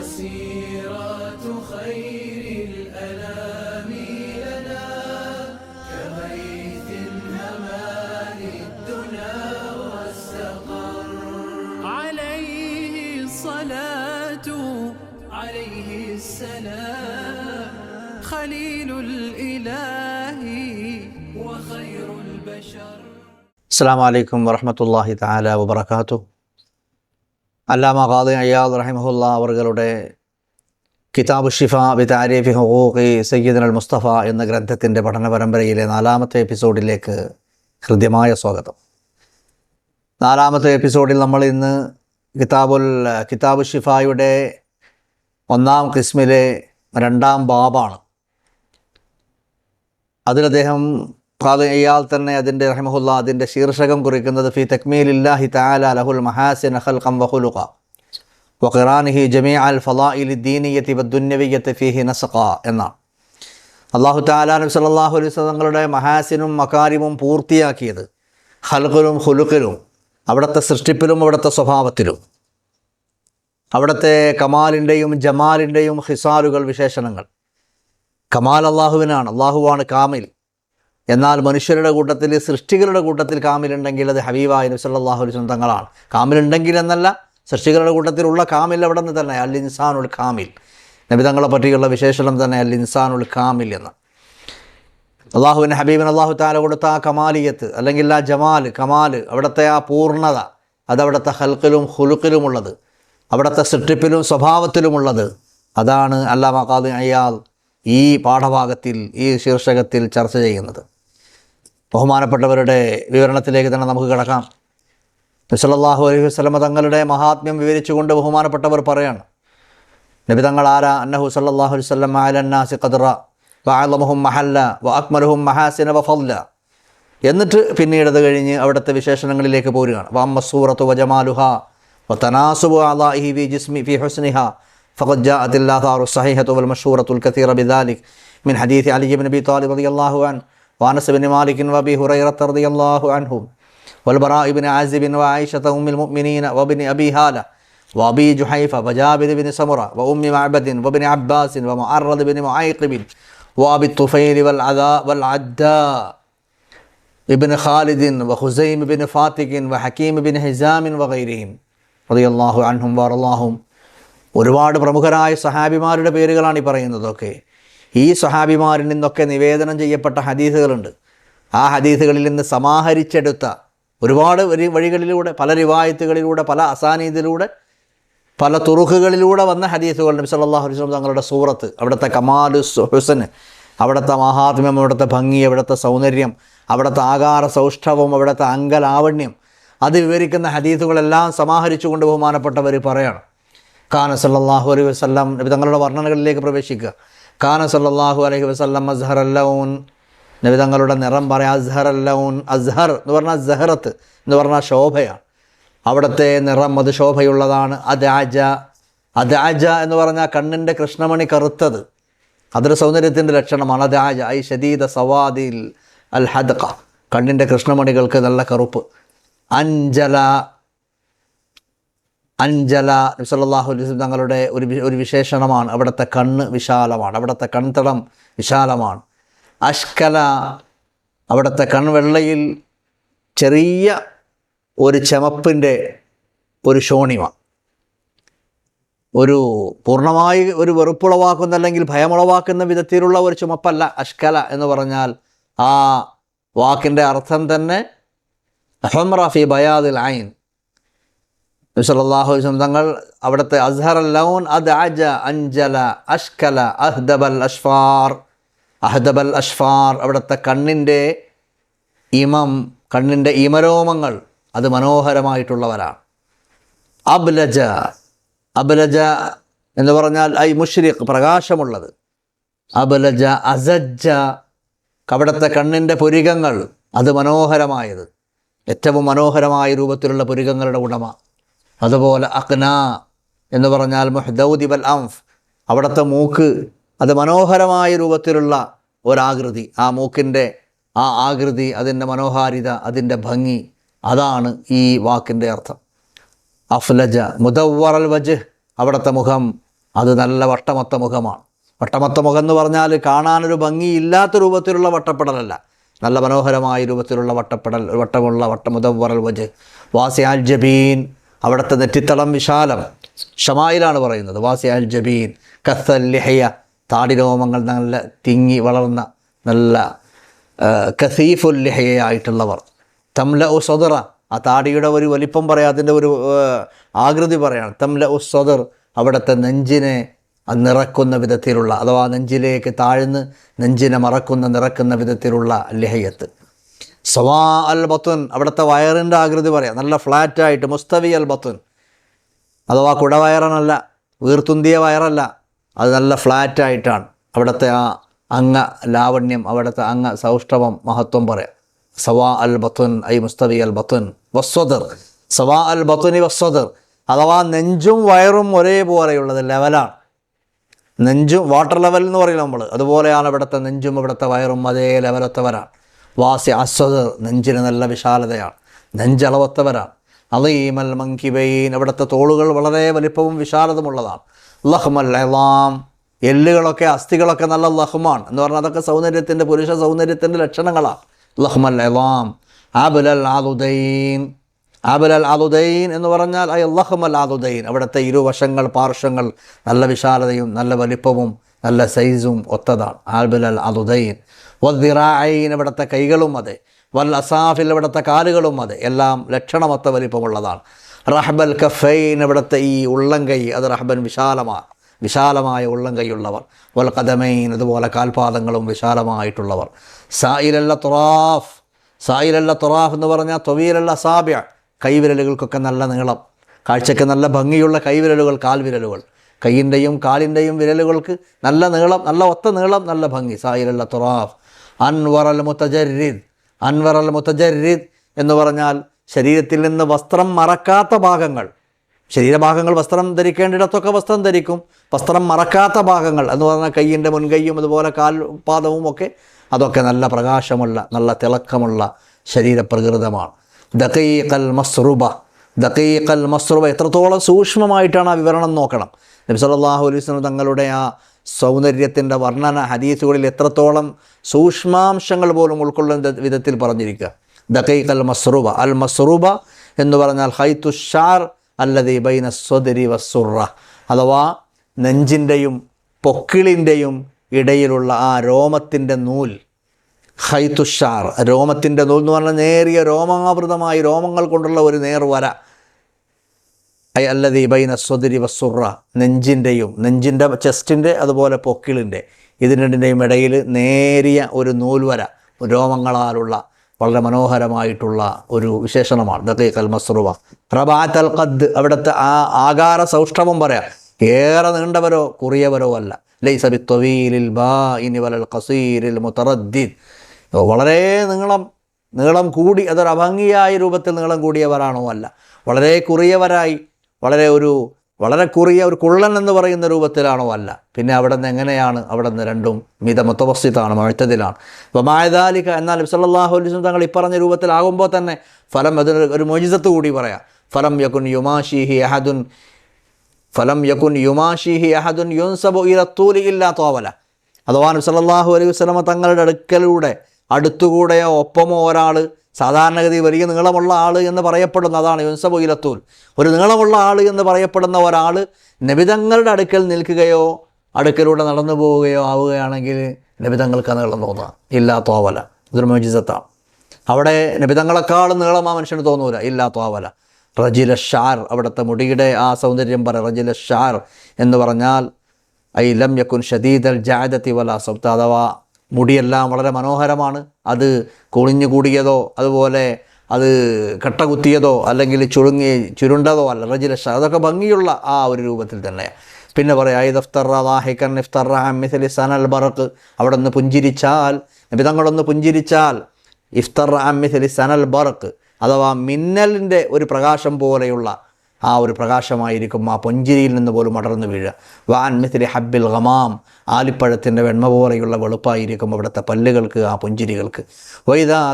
وسيرات خير الأنام لنا كغيث هما للدنا واستقر عليه الصلاة عليه السلام. خليل الإله وخير البشر. السلام عليكم ورحمة الله تعالى وبركاته. അല്ലാമ ഖാദി അയ്യാദ് റഹിമഹുല്ല അവറുകളുടെ കിതാബ് ഷിഫ ബി താരിഫി ഹുഖൂഖി സയ്യിദ് അൽ മുസ്തഫ എന്ന ഗ്രന്ഥത്തിന്റെ പഠന പരമ്പരയിലെ നാലാമത്തെ എപ്പിസോഡിലേക്ക് ഹൃദ്യമായ സ്വാഗതം. നാലാമത്തെ എപ്പിസോഡിൽ നമ്മൾ ഇന്ന് കിതാബുൽ കിതാബ് ഷിഫായുടെ ഒന്നാം കിസ്മിലെ രണ്ടാം ബാബാണ്. അതിൽ അദ്ദേഹം ഖാദി ഇയാൾ തന്നെ അതിന്റെ റഹ്മഹുല്ല അതിന്റെ ശീർഷകം കുറിക്കുന്നത് ഫി തക്മീലില്ലാഹി തആല ലഹുൽ മഹാസിൻ ഖൽഖം വഖുലുഖ വഖിറാനിഹി ജമീ അൽ ഫലാഇലി ദീനിയത്തി വദ്ദുന്യവിയത്തി ഫീഹി നസഖ എന്നാണ്. അള്ളാഹു താലാ നബി സല്ലല്ലാഹു അലൈഹി തങ്ങളുടെ മഹാസിനും മകാരിമും പൂർത്തിയാക്കിയത് ഹൽഖിലും ഹുലുക്കിലും അവിടുത്തെ സൃഷ്ടിപ്പിലും അവിടുത്തെ സ്വഭാവത്തിലും. അവിടുത്തെ കമാലിന്റെയും ജമാലിന്റെയും ഹിസാലുകൾ വിശേഷണങ്ങൾ. കമാൽ അള്ളാഹുവിനാണ് അള്ളാഹുവാണ് കാമിൽ. എന്നാൽ മനുഷ്യരുടെ കൂട്ടത്തിൽ സൃഷ്ടികളുടെ കൂട്ടത്തിൽ കാമിലുണ്ടെങ്കിൽ അത് ഹബീബായ നബി സല്ലല്ലാഹു അലൈഹി തങ്ങളാണ്. കാമിലുണ്ടെങ്കിൽ എന്നല്ല സൃഷ്ടികളുടെ കൂട്ടത്തിലുള്ള കാമിൽ അവിടെ നിന്ന് തന്നെ അൽ ഇൻസാനുൽ കാമിൽ. നബി തങ്ങളെ പറ്റിയുള്ള വിശേഷണം തന്നെ അൽ ഇൻസാനുൽ കാമിൽ എന്ന്. അള്ളാഹുവിന്റെ ഹബീബിൻ അള്ളാഹു താല കൊടുത്ത ആ കമാലിയത്ത് അല്ലെങ്കിൽ ആ ജമാൽ കമാൽ അവിടുത്തെ ആ പൂർണത അതവിടുത്തെ ഹൽക്കിലും ഹുലുക്കിലുമുള്ളത് അവിടുത്തെ സൃഷ്ടിപ്പിലും സ്വഭാവത്തിലുമുള്ളത് അതാണ് അല്ലാമ ഖാദി അയാൾ ഈ പാഠഭാഗത്തിൽ ഈ ശീർഷകത്തിൽ ചർച്ച ചെയ്യുന്നത്. ബഹുമാനപ്പെട്ടവരുടെ വിവരണത്തിലേക്ക് തന്നെ നമുക്ക് കിടക്കാം നബിസല്ലാഹു അലൈഹി വസ്ലമ തങ്ങളുടെ മഹാത്മ്യം വിവരിച്ചുകൊണ്ട് ബഹുമാനപ്പെട്ടവർ പറയാണ് നബി തങ്ങൾ ആരാ അന്നഹു സല്ലാഹു അലൈഹി വസ്ലം അലന്നാസി ഖദ്റ വഅലമുഹും മഹല്ല വ അക്മലുഹും മഹാസിന വഫല്ല എന്നിട്ട് പിന്നീട് അത് കഴിഞ്ഞ് അവിടുത്തെ വിശേഷണങ്ങളിലേക്ക് പോരുകയാണ് വമ്മ സൂറത്തു വജമാലുഹ وتناسب أعضائه في جسم في حسنها فقد جاءت الآثار الصحيحة والمشهورة الكثيرة بذلك من حديث علي بن أبي طالب رضي الله عنه وأنس بن مالك وأبي هريرة رضي الله عنهم والبراء بن عازب وعائشة أم المؤمنين وابن أبي هالة وأبي جحيفة وجابر بن سمرة وأم معبد وابن عباس ومعرض بن معيقب وأبي الطفيل والعذاء والعداء ابن خالد وخزيم بن فاتك وحكيم بن حزام وغيرهم റളിയല്ലാഹു അൻഹും വാറല്ലാഹും ഒരുപാട് പ്രമുഖരായ സഹാബിമാരുടെ പേരുകളാണ് ഈ പറയുന്നതൊക്കെ ഈ സ്വഹാബിമാരിൽ നിന്നൊക്കെ നിവേദനം ചെയ്യപ്പെട്ട ഹദീസുകളുണ്ട്. ആ ഹദീസുകളിൽ നിന്ന് സമാഹരിച്ചെടുത്ത ഒരുപാട് വരി വഴികളിലൂടെ പല റിവായത്തുകളിലൂടെ പല അസാനീതിലൂടെ പല തുറുഖുകളിലൂടെ വന്ന ഹദീസുകൾ നബി സല്ലല്ലാഹു അലൈഹി വസല്ലം തങ്ങളുടെ സൂറത്ത് അവിടുത്തെ കമാലു ഹുസന് അവിടുത്തെ മഹാത്മ്യം അവിടുത്തെ ഭംഗി അവിടുത്തെ സൗന്ദര്യം അവിടുത്തെ ആകാര സൗഷ്ഠവം അവിടുത്തെ അങ്കലാവണ്യം അത് വിവരിക്കുന്ന ഹദീസുകളെല്ലാം സമാഹരിച്ചുകൊണ്ട് ബഹുമാനപ്പെട്ടവർ പറയണം. കാന സല്ലല്ലാഹു അലൈഹി വസല്ലം നബി തങ്ങളുടെ വർണനകളിലേക്ക് പ്രവേശിക്കുക. കാന സല്ലല്ലാഹു അലൈഹി വസല്ലം അസ്ഹർ അല്ലൗൻ നബി തങ്ങളുടെ നിറം പറയാം അസ്ഹർ അല്ലൗൻ അസ്ഹർ എന്ന് പറഞ്ഞാൽ സഹറത്ത് എന്ന് പറഞ്ഞാൽ ശോഭയാണ്. അവിടുത്തെ നിറം അത് ശോഭയുള്ളതാണ്. അദാജ. അദാജ എന്ന് പറഞ്ഞാൽ കണ്ണിന്റെ കൃഷ്ണമണി കറുത്തത്. അതൊരു സൗന്ദര്യത്തിന്റെ ലക്ഷണമാണ്. അദാജ ഐ ഷദീദ സവാദിൽ അൽ ഹദഖ കണ്ണിന്റെ കൃഷ്ണമണികൾക്ക് നല്ല കറുപ്പ്. അഞ്ചല അഞ്ചല സല്ലല്ലാഹു അലൈഹി തങ്ങളുടെ ഒരു ഒരു വിശേഷണമാണ്. അവിടുത്തെ കണ്ണ് വിശാലമാണ്. അവിടുത്തെ കൺതടം വിശാലമാണ്. അഷ്കല അവിടുത്തെ കൺവെള്ളയിൽ ചെറിയ ഒരു ചമപ്പിന്റെ ഒരു ശോണിമ ഒരു പൂർണമായി ഒരു വെറുപ്പുളവാക്കുന്ന അല്ലെങ്കിൽ ഭയമുളവാക്കുന്ന വിധത്തിലുള്ള ഒരു ചുമപ്പല്ല അഷ്കല എന്ന് പറഞ്ഞാൽ ആ വാക്കിന്റെ അർത്ഥം തന്നെ ഹുംറ ഫി ബയാദിൽ ഐൻ അലൈഹി വസല്ലം തങ്ങൾ അവിടുത്തെ അസ്ഹർ ലൗൻ അത് അജ അഞ്ജല അഷ്കല അഹ്ദബൽ അഷ്ഫാർ അഹ്ദബൽ അഷ്ഫാർ. അവിടുത്തെ കണ്ണിന്റെ ഇമം കണ്ണിന്റെ ഇമരോമങ്ങൾ അത് മനോഹരമായിട്ടുള്ളവരാണ്. അബ്ലജ അബ്ലജ എന്ന് പറഞ്ഞാൽ ഐ മുഷ്രിഖ് പ്രകാശമുള്ളത്. അബ്ലജ അസജ്ജ അവിടുത്തെ കണ്ണിന്റെ പുരികങ്ങൾ അത് മനോഹരമായത് ഏറ്റവും മനോഹരമായ രൂപത്തിലുള്ള പുരികങ്ങളുടെ ഉടമ. അതുപോലെ അക്ന എന്ന് പറഞ്ഞാൽ മുഹ്ദൗദി ബൽ അംഫ്. അവിടുത്തെ മൂക്ക് അത് മനോഹരമായ രൂപത്തിലുള്ള ഒരാകൃതി. ആ മൂക്കിന്റെ ആ ആകൃതി അതിന്റെ മനോഹാരിത അതിന്റെ ഭംഗി അതാണ് ഈ വാക്കിന്റെ അർത്ഥം. അഫ്ലജ മുദവറൽ വജ് അവിടുത്തെ മുഖം അത് നല്ല വട്ടമൊത്ത മുഖമാണ്. വട്ടമൊത്ത മുഖം എന്ന് പറഞ്ഞാൽ കാണാനൊരു ഭംഗിയില്ലാത്ത രൂപത്തിലുള്ള വട്ടപ്പെടലല്ല. നല്ല മനോഹരമായ രൂപത്തിലുള്ള വട്ടപ്പെടൽ വട്ടമുള്ള വട്ടമുതവറൽ വജ് വാസിയാൽ ജബീൻ അവിടുത്തെ നെറ്റിത്തളം വിശാലം. ഷമായിലാണ് പറയുന്നത്. വാസിയാൽ ജബീൻ കത്തൽ ലിഹയ താടിരോമങ്ങൾ നല്ല തിങ്ങി വളർന്ന നല്ല കസീഫുൽ ലിഹയായിട്ടുള്ളവർ തംല ഉ സദറ ആ താടിയുടെ ഒരു വലിപ്പം പറയാം അതിന്റെ ഒരു ആകൃതി പറയാണ് തംല ഉ സദർ അവിടുത്തെ നെഞ്ചിനെ നിറക്കുന്ന വിധത്തിലുള്ള അഥവാ നെഞ്ചിലേക്ക് താഴ്ന്ന് നെഞ്ചിനെ മറക്കുന്ന നിറക്കുന്ന വിധത്തിലുള്ള ലഹയത്ത്. സവാ അൽ ബത്തുൻ അവിടുത്തെ വയറിന്റെ ആകൃതി പറയാം. നല്ല ഫ്ലാറ്റായിട്ട് മുസ്തവി അൽ ബത്തുൻ. അഥവാ കുടവയറനല്ല വീർത്തുന്തിയ വയറല്ല അത് നല്ല ഫ്ലാറ്റായിട്ടാണ് അവിടുത്തെ ആ അങ്ങ ലാവണ്യം അവിടുത്തെ അങ്ങ സൗഷ്ഠവം മഹത്വം പറയാം. സവാ അൽ ബത്തുൻ ഐ മുസ്തവി അൽ ബത്തുൻ വസ്വദർ. സവാ അൽ ബത്തുനി വസ്വദർ. അഥവാ നെഞ്ചും വയറും ഒരേപോലെയുള്ളത് ലെവലാണ് നെഞ്ചും വാട്ടർ ലെവൽ എന്ന് പറയില്ല നമ്മൾ അതുപോലെയാണ് ഇവിടുത്തെ നെഞ്ചും ഇവിടുത്തെ വയറും അതേ ലെവലത്തവരാണ് വാസി അസ്വദർ നെഞ്ചിന് നല്ല വിശാലതയാണ്. നെഞ്ചളവത്തവരാണ്. അലീമൽ മങ്കിബൈൻ. അവിടുത്തെ തോളുകൾ വളരെ വലിപ്പവും വിശാലതമുള്ളതാണ്. ലഹ്മൽ എലാം എല്ലുകളൊക്കെ അസ്ഥികളൊക്കെ നല്ല ലഹ്മാണ്. എന്ന് പറഞ്ഞാൽ അതൊക്കെ സൗന്ദര്യത്തിന്റെ പുരുഷ സൗന്ദര്യത്തിന്റെ ലക്ഷണങ്ങളാണ്. ലഹ്മൽ എലാം ആബുലൽ ആദുദൈൻ. ആബുലൽ ആദുദൈൻ എന്ന് പറഞ്ഞാൽ അയ ലഹ്മൽ ആദുദൈൻ. അവിടുത്തെ ഇരുവശങ്ങൾ പാർശ്വങ്ങൾ നല്ല വിശാലതയും നല്ല വലിപ്പവും നല്ല സൈസും ഒത്തതാണ്. ആൽബുലൽ ആദുദൈൻ. വദ്ദിറായിൻ ഇവിടുത്തെ കൈകളും അതെ. വൽ അസാഫിൽ ഇവിടുത്തെ കാലുകളും അതെ. എല്ലാം ലക്ഷണമൊത്ത വലിപ്പമുള്ളതാണ് റഹ്ബൽ കഫൈൻ ഇവിടുത്തെ ഈ ഉള്ളംകൈ അത് റഹ്ബൻ വിശാലമാണ് വിശാലമായ ഉള്ളംകൈയുള്ളവർ വൽ കദമൈൻ അതുപോലെ കാൽപാദങ്ങളും വിശാലമായിട്ടുള്ളവർ. സായിലല്ല തുറാഫ് സായിലല്ല തുറാഫ് എന്ന് പറഞ്ഞാൽ തൊവീലല്ല സാബ്യ കൈവിരലുകൾക്കൊക്കെ നല്ല നീളം. കാഴ്ചയ്ക്ക് നല്ല ഭംഗിയുള്ള കൈവിരലുകൾ കാൽവിരലുകൾ. കൈയിന്റെയും കാലിന്റെയും വിരലുകൾക്ക് നല്ല നീളം നല്ല ഒത്ത നീളം നല്ല ഭംഗി. സായിലല്ല തുറാഫ് അൻവർ അൽ മുത്തജരിദ് അൻവർ അൽ എന്ന് പറഞ്ഞാൽ ശരീരത്തിൽ നിന്ന് വസ്ത്രം മറക്കാത്ത ഭാഗങ്ങൾ. ശരീരഭാഗങ്ങൾ വസ്ത്രം ധരിക്കേണ്ടിടത്തൊക്കെ വസ്ത്രം ധരിക്കും. വസ്ത്രം മറക്കാത്ത ഭാഗങ്ങൾ എന്ന് പറഞ്ഞാൽ കൈയിന്റെ മുൻകൈയും അതുപോലെ കാൽപാദവും ഒക്കെ അതൊക്കെ നല്ല പ്രകാശമുള്ള നല്ല തിളക്കമുള്ള ശരീരപ്രകൃതമാണ്. ദക്കീഖൽ മസ്റുബ. ദക്കീഖൽ മസ്റുബ എത്രത്തോളം സൂക്ഷ്മമായിട്ടാണ് ആ വിവരണം നോക്കണം. നബി സല്ലല്ലാഹു അലൈഹി തങ്ങളുടെ ആ സൗന്ദര്യത്തിന്റെ വർണന ഹദീസുകളിൽ എത്രത്തോളം സൂക്ഷ്മാംശങ്ങൾ പോലും ഉൾക്കൊള്ളുന്ന വിധത്തിൽ പറഞ്ഞിരിക്കുക. ദഖൈഖ് അൽ മസ്റൂബ. അൽ മസ്റൂബ എന്ന് പറഞ്ഞാൽ ഹൈത്തു ഷാർ അല്ലതി ബൈന സ്വദരി വസുറ അഥവാ നെഞ്ചിന്റെയും പൊക്കിളിന്റെയും ഇടയിലുള്ള ആ രോമത്തിന്റെ നൂൽ. ഹൈത്തുഷാർ രോമത്തിന്റെ നൂൽ എന്ന് പറഞ്ഞാൽ നേരിയ രോമാവൃതമായി രോമങ്ങൾ കൊണ്ടുള്ള ഒരു നേർവര. ഐ അല്ലതി ബൈന സ്വദരി വസുറ നെഞ്ചിന്റെയും നെഞ്ചിന്റെ ചെസ്റ്റിന്റെ അതുപോലെ പൊക്കിളിന്റെ ഇതിന് ഇടയിൽ നേരിയ ഒരു നൂൽവര രോമങ്ങളാലുള്ള വളരെ മനോഹരമായിട്ടുള്ള ഒരു വിശേഷണമാണ്. ദീഖൽ മസ്റുവ റബാത്ത് അൽ ഖദ് അവിടുത്തെ ആ ആകാര സൗഷ്ഠവം പറയാം. ഏറെ നീണ്ടവരോ കുറിയവരോ അല്ല. ലൈസ ബിത്വീലിൽ ബാ ഇനി വലൽ ഖസീരിൽ മുത്തറദ്ദീൻ വളരെ നീളം നീളം കൂടി അതൊരു അഭംഗിയായ രൂപത്തിൽ നീളം കൂടിയവരാണോ അല്ല. വളരെ കുറിയവരായി വളരെ ഒരു വളരെ കുറിയ ഒരു കുള്ളൻ എന്ന് പറയുന്ന രൂപത്തിലാണോ അല്ല. പിന്നെ അവിടെ നിന്ന് എങ്ങനെയാണ് അവിടെ നിന്ന് രണ്ടും മിത മുത്തവസ്തിത്താണ് മഴത്തതിലാണ്. അപ്പോൾ മായതാലിക എന്നാൽ സല്ലല്ലാഹു അലൈഹി വസല്ലം തങ്ങൾ ഇപ്പറഞ്ഞ രൂപത്തിലാകുമ്പോൾ തന്നെ ഫലം അതിന് ഒരു മോചിതത്ത് കൂടി പറയാം. ഫലം യകുൻ യുമാഷിഹി അഹദുൻ ഫലം യകുൻ യുമാഷിഹി അഹദുൻ യുൻസബു ഇല തൂലി ഇല്ലാ തോവല. അഥവാ നബി സല്ലല്ലാഹു അലൈഹി വസ്ലമ തങ്ങളുടെ അടുക്കലൂടെ അടുത്തുകൂടെയോ ഒപ്പമോ ഒരാൾ സാധാരണഗതി വലിയ നീളമുള്ള ആൾ എന്ന് പറയപ്പെടുന്ന അതാണ് യുൻസബു ഇലത്തൂൽ ഒരു നീളമുള്ള ആൾ എന്ന് പറയപ്പെടുന്ന ഒരാൾ നബിതങ്ങളുടെ അടുക്കൽ നിൽക്കുകയോ അടുക്കലൂടെ നടന്നു പോവുകയോ ആവുകയാണെങ്കിൽ നബിതങ്ങൾക്ക് നീളം തോന്നുക ഇല്ലാ തോവല അവിടെ നബിതങ്ങളെക്കാളും നീളം ആ മനുഷ്യന് തോന്നൂല. ഇല്ലാ റജില ഷാർ അവിടുത്തെ മുടിയുടെ ആ സൗന്ദര്യം പറ. റജില ഷാർ എന്ന് പറഞ്ഞാൽ ഐ ലം യക്കുൻ ഷദീദൽ ജാദത്തി വല സബ്ത അഥവാ മുടിയെല്ലാം വളരെ മനോഹരമാണ്. അത് കൊളിഞ്ഞു കൂടിയതോ അതുപോലെ അത് കട്ട കുത്തിയതോ അല്ലെങ്കിൽ ചുരുങ്ങി ചുരുണ്ടതോ അല്ല റജിലഷ അതൊക്കെ ഭംഗിയുള്ള ആ ഒരു രൂപത്തിൽ തന്നെ പിന്നെ പറയാം ഇഫ്തറാഹിക്കൻ ഇഫ്തറാമിസലി സനൽ ബറക്ക് അവിടെ നിന്ന് പുഞ്ചിരിച്ചാൽ നബിതങ്ങളൊന്ന് പുഞ്ചിരിച്ചാൽ ഇഫ്തർ അമ്മിസലി സനൽ ബറക്ക് അഥവാ മിന്നലിന്റെ ഒരു പ്രകാശം പോലെയുള്ള ആ ഒരു പ്രകാശമായിരിക്കും ആ പൊഞ്ചിരിയിൽ നിന്ന് പോലും അടർന്നു വീഴുക. വാൻ മിഥിലി ഹബ്ബിൽ ഗമാം. ആലിപ്പഴത്തിന്റെ വെണ്മ പോലെയുള്ള വെളുപ്പായിരിക്കും അവിടുത്തെ പല്ലുകൾക്ക് ആ പുഞ്ചിരികൾക്ക്. വൈദാ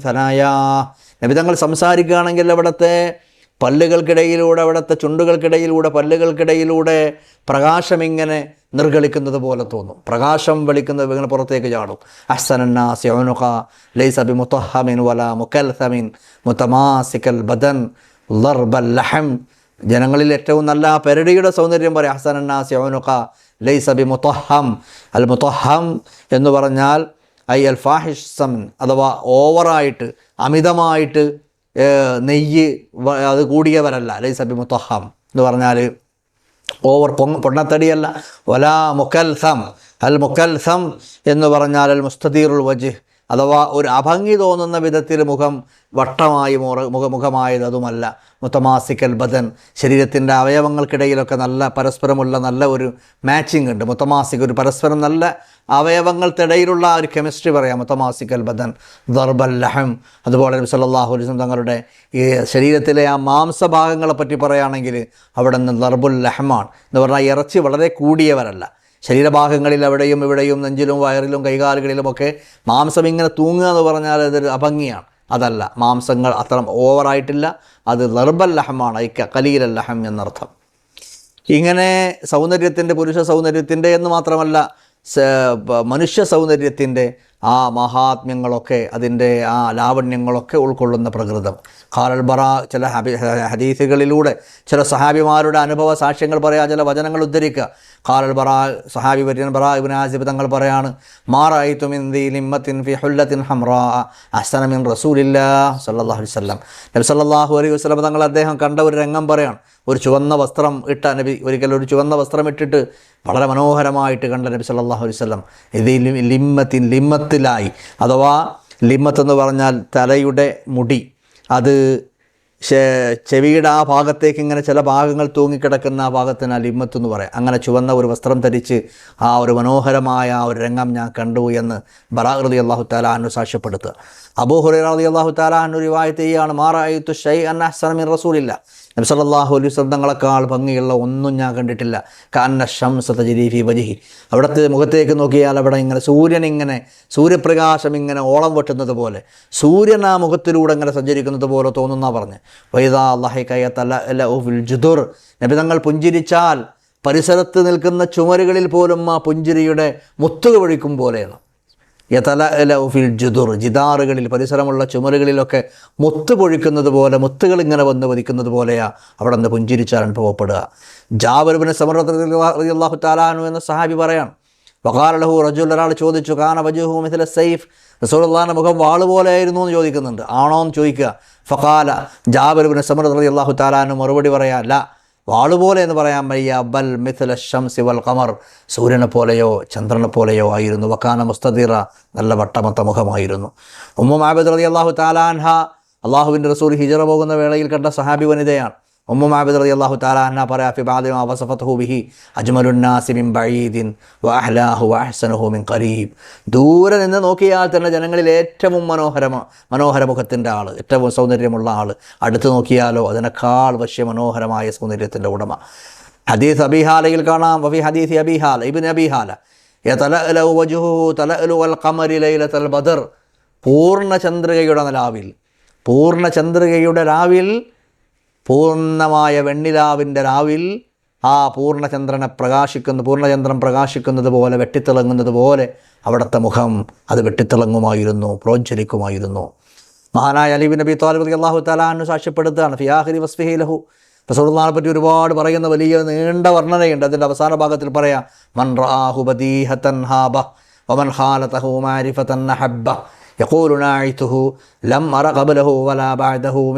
സനായാ. സംസാരിക്കുകയാണെങ്കിൽ അവിടുത്തെ പല്ലുകൾക്കിടയിലൂടെ അവിടുത്തെ ചുണ്ടുകൾക്കിടയിലൂടെ പല്ലുകൾക്കിടയിലൂടെ പ്രകാശം ഇങ്ങനെ നിർഗളിക്കുന്നത് പോലെ തോന്നും. പ്രകാശം വെളിക്കുന്നത് ഇങ്ങനെ പുറത്തേക്ക് ചാടും. അഹ്സനന്നാസ് സ്യോനുഹ ലൈസബി മുത്തഹമിൻ വല മുക്കൽസമിൻ മുത്തമാസിക്കൽ ബദൻ ലഹം. ജനങ്ങളിൽ ഏറ്റവും നല്ല പെരടിയുടെ സൗന്ദര്യം പറയാം. അഹ്സനന്നാസ് സ്യോനുഹ ലൈസബി മുത്തഹം അൽ മുത്തഹം എന്ന് പറഞ്ഞാൽ ഐ അൽ ഫാഹിഷ് സമൻ അഥവാ ഓവറായിട്ട് അമിതമായിട്ട് നെയ്യ് അത് കൂടിയവരല്ല. ലൈസബി മുത്തഹം എന്ന് പറഞ്ഞാൽ ഓവർ പൊങ്ങ പൊണ്ണത്തടിയല്ല. വലാ മുക്കൽസം അൽ മുക്കൽസം എന്ന് പറഞ്ഞാൽ അൽ മുസ്തദീറുൽ വജ് അഥവാ ഒരു അഭംഗി തോന്നുന്ന വിധത്തിൽ മുഖം വട്ടമായി മുറ മുഖ മുഖമായത് അതുമല്ല മുത്തമാസിക്കൽ ബദൻ. ശരീരത്തിന്റെ അവയവങ്ങൾക്കിടയിലൊക്കെ നല്ല പരസ്പരമുള്ള നല്ല ഒരു മാച്ചിങ് ഉണ്ട്. മുത്തമാസിക് ഒരു പരസ്പരം നല്ല അവയവങ്ങൾക്കിടയിലുള്ള ഒരു കെമിസ്ട്രി പറയാം. മുത്തമാസിക്കൽ ബദൻ. ദർബൽ ലഹം. അതുപോലെ സല്ലല്ലാഹു അലൈഹി തങ്ങളുടെ ഈ ശരീരത്തിലെ ആ മാംസഭാഗങ്ങളെ പറ്റി പറയുകയാണെങ്കിൽ അവിടെ നിന്ന് ദർബുൽ ലഹമാണ്. എന്ന് പറഞ്ഞാൽ ഇറച്ചി വളരെ കൂടിയവരല്ല. ശരീരഭാഗങ്ങളിൽ അവിടെയും ഇവിടെയും നെഞ്ചിലും വയറിലും കൈകാലുകളിലും ഒക്കെ മാംസം ഇങ്ങനെ തൂങ്ങുക എന്ന് പറഞ്ഞാൽ അതൊരു അഭംഗിയാണ്. അതല്ല മാംസങ്ങൾ അത്ര ഓവറായിട്ടില്ല അത് ദർബൽ ലഹമാണ് ഐക്യ കലീലൽ ലഹം എന്നർത്ഥം. ഇങ്ങനെ സൗന്ദര്യത്തിന്റെ പുരുഷ സൗന്ദര്യത്തിന്റെ എന്ന് മാത്രമല്ല മനുഷ്യ സൗന്ദര്യത്തിന്റെ ആ മഹാത്മ്യങ്ങളൊക്കെ അതിന്റെ ആ ലാവണ്യങ്ങളൊക്കെ ഉൾക്കൊള്ളുന്ന പ്രകൃതം. ഖാലൽ ബറ ചില ഹബി ഹദീസുകളിലൂടെ ചില സഹാബിമാരുടെ അനുഭവ സാക്ഷ്യങ്ങൾ പറയാ ചില വചനങ്ങൾ ഉദ്ധരിക്കുക. ഖാലൽ ബറ സഹാബി വര്യൻ ബറ ഇബിൻ ആസിബ് തങ്ങൾ പറയാണ് മാറായിത്തും ഇന്ദി ലിമ്മത്തിൻ ഫി ഹുല്ലത്തിൻ ഹംറാ അഹ്സനമിൻ റസൂലില്ല സല്ലല്ലാഹു അലൈഹി വസല്ലം. നബി സല്ലാഹു അലൈഹി വസ്ലം തങ്ങൾ അദ്ദേഹം കണ്ട ഒരു രംഗം പറയാണ്. ഒരു ചുവന്ന വസ്ത്രം ഇട്ട നബി ഒരിക്കൽ ഒരു ചുവന്ന വസ്ത്രം ഇട്ടിട്ട് വളരെ മനോഹരമായിട്ട് കണ്ട നബി സല്ലാഹു അലൈഹി വസ്ലം ഇത് ലിമ്മത്തിൻ ലിമ്മത്തിൻ ലിമ്മത്തിലായി അഥവാ ലിമ്മത്ത് എന്ന് പറഞ്ഞാൽ തലയുടെ മുടി. അത് ചെവിയുടെ ആ ഭാഗത്തേക്ക് ഇങ്ങനെ ചില ഭാഗങ്ങൾ തൂങ്ങിക്കിടക്കുന്ന ആ ഭാഗത്തിന് ആ ലിമ്മത്ത് എന്ന് പറയാം. അങ്ങനെ ചുവന്ന ഒരു വസ്ത്രം ധരിച്ച് ആ ഒരു മനോഹരമായ ആ ഒരു രംഗം ഞാൻ കണ്ടു എന്ന് ബറാഹൃതി അള്ളാഹു താലാഹു സാക്ഷ്യപ്പെടുത്തുക. അബൂ ഹുറൈറതി അള്ളാഹു താലാഹു റിവായത്ത് ചെയ്യാണ് മാറായിത്തു ഷൈ അന്ന അഹ്സനമിൻ റസൂലില്ല. നബി സല്ലല്ലാഹു അലൈഹി സ്വന്തങ്ങളെക്കാൾ തങ്ങളെക്കാൾ ഭംഗിയുള്ള ഒന്നും ഞാൻ കണ്ടിട്ടില്ല. കാന്ന ഷംസ തജരീഫി വജിഹി. അവിടുത്തെ മുഖത്തേക്ക് നോക്കിയാൽ അവിടെ ഇങ്ങനെ സൂര്യൻ ഇങ്ങനെ സൂര്യപ്രകാശം ഇങ്ങനെ ഓളം വെട്ടുന്നത് പോലെ സൂര്യൻ ആ മുഖത്തിലൂടെ ഇങ്ങനെ സഞ്ചരിക്കുന്നത് പോലെ തോന്നുന്ന പറഞ്ഞ്. വൈദാ അള്ളാഹി തല ഉൽ ജുദുർ. നബി തങ്ങൾ പുഞ്ചിരിച്ചാൽ പരിസരത്ത് നിൽക്കുന്ന ചുമരുകളിൽ പോലും ആ പുഞ്ചിരിയുടെ മുത്തുക വഴിക്കും പോലെയാണ്. യതല ലൗഫിൽ ജുദുർ ജിദാറുകളിൽ പരിസരമുള്ള ചുമരുകളിലൊക്കെ മുത്ത് പൊഴിക്കുന്നത് പോലെ മുത്തുകൾ ഇങ്ങനെ വന്ന് വധിക്കുന്നത് പോലെയാ അവിടെ നിന്ന് പുഞ്ചിരിച്ചാൽ അനുഭവപ്പെടുക. ജാബർബിന് സമൃദ്ധി അള്ളാഹു താലാനു എന്ന സഹാബി പറയാണ് വകാലഹു റജുൽ ഒരാൾ ചോദിച്ചു കാന വജുഹു മിഥല സൈഫ്? റസൂലുള്ളാഹിന്റെ മുഖം പോലെ ആയിരുന്നു എന്ന് ചോദിക്കുന്നുണ്ട്. ആണോ? എന്ന് ചോദിക്കുക. ഫഖാല ജാബിർ ജാബിർബിന് റളിയല്ലാഹു അള്ളാഹു താലാനു മറുപടി പറയാ ല വാളുപോലെ എന്ന് പറയാൻ വയ്യ. ബൽ മിഥുല ഷംസി വൽ ഖമർ. സൂര്യനെ പോലെയോ ചന്ദ്രനെ പോലെയോ ആയിരുന്നു. വക്കാന മുസ്തദീറ നല്ല വട്ടമത്ത മുഖമായിരുന്നു. ഉമ്മു മാബിദ് റതി അള്ളാഹു താലാൻഹ അള്ളാഹുവിന്റെ റസൂൽ ഹിജറ പോകുന്ന വേളയിൽ കണ്ട സഹാബി വനിതയാണ്. പറയാ ദൂരെ നിന്ന് നോക്കിയാൽ തന്നെ ജനങ്ങളിൽ ഏറ്റവും മനോഹരമ മനോഹരമുഖത്തിന്റെ ആൾ ഏറ്റവും സൗന്ദര്യമുള്ള ആൾ അടുത്ത് നോക്കിയാലോ അതിനേക്കാൾ വശ്യ മനോഹരമായ സൗന്ദര്യത്തിന്റെ ഉടമ. ഹദീസ് അബിഹാലയിൽ കാണാം. വഫി ഹദീസ് അബിഹാല ഇബിൻ അബിഹാല യതലഅലു വജുഹു തലഅലു വൽ ഖമരി ലൈലത്തൽ ബദർ. പൂർണ ചന്ദ്രികയുടെ രാവിൽ പൂർണ ചന്ദ്രികയുടെ രാവിൽ പൂർണമായ വെണ്ണിലാവിന്റെ രാവിൽ ആ പൂർണചന്ദ്രനെ പ്രകാശിക്കുന്ന. പൂർണചന്ദ്രൻ പ്രകാശിക്കുന്നത് പോലെ വെട്ടിത്തിളങ്ങുന്നത് പോലെ അവിടുത്തെ മുഖം അത് വെട്ടിത്തിളങ്ങുമായിരുന്നു പ്രോജ്വലിക്കുമായിരുന്നു. മഹാനായ അലീബ് നബി താലിബ് അള്ളാഹു തലാഹു സാക്ഷ്യപ്പെടുത്തുകയാണ്. ഫിയാഹരി വസ്ഫിഹി ലഹു. റസൂലുള്ളാഹിനെ പറ്റി ഒരുപാട് പറയുന്ന വലിയ നീണ്ട വർണനയുണ്ട്. അതിന്റെ അവസാന ഭാഗത്തിൽ പറയാം മൻ ഹാബ വമൻ ഖാലതഹു മാരിഫതൻ ഹബ്ബ യഖൂലുനാഇതുഹു ലം അറ ഖബ്ലഹു വലാ ബഅദഹു